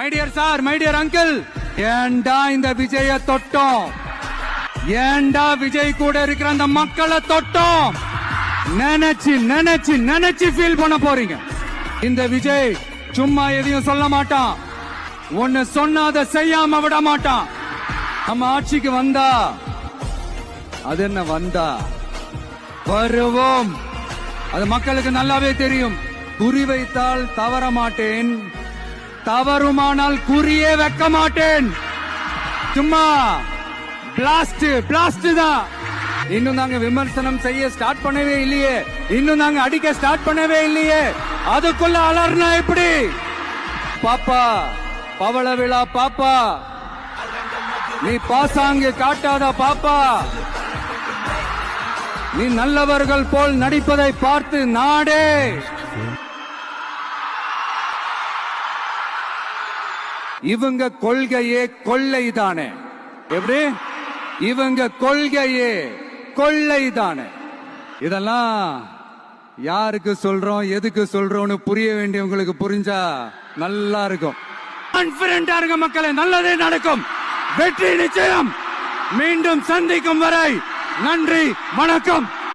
My dear sir my dear uncle ஏன்டா இந்த விஜய தொட்டோம்? ஏன்டா விஜய் கூட இருக்கிற அந்த மக்களை தொட்டோம்? நினைச்சு நினைச்சு நினைச்சு ஃபீல் பண்ண போறீங்க. இந்த விஜய் சும்மா எதையும் சொல்ல மாட்டான். ஒன்னு சொன்னாத அதை செய்யாம விட மாட்டான். நம்ம ஆட்சிக்கு வந்தா அது என்ன வந்தா? வருவோம். அது மக்களுக்கு நல்லாவே தெரியும். குறி வைத்தால் தவற மாட்டேன். தவறுமானால் குறியே வைக்க மாட்டேன். சும்மா பிளாஸ்ட் பிளாஸ்ட் தான். இன்னும் நாங்க விமர்சனம் செய்ய ஸ்டார்ட் பண்ணவே இல்லையே. இன்னும் நாங்க அடிக்க ஸ்டார்ட் பண்ணவே இல்லையே. அதுக்குள்ள அலர்னா எப்படி? பாப்பா பவள விழா பாப்பா. நீ பாசாங்கு காட்டாத பாப்பா. நீ நல்லவர்கள் போல் நடிப்பதை பார்த்து நாடே. இவங்க கொள்கையே கொள்ளைதானே. எப்படி? இவங்க கொள்கையே கொள்ளைதானே. இதெல்லாம் யாருக்கு சொல்றோம் எதுக்கு சொல்றோம்னு புரிய வேண்டியவங்களுக்கு புரிஞ்சா நல்லா இருக்கும். கான்பிடண்டா இருக்க மக்களே நல்லதே நடக்கும். வெற்றி நிச்சயம். மீண்டும் சந்திக்கும் வரை நன்றி வணக்கம்.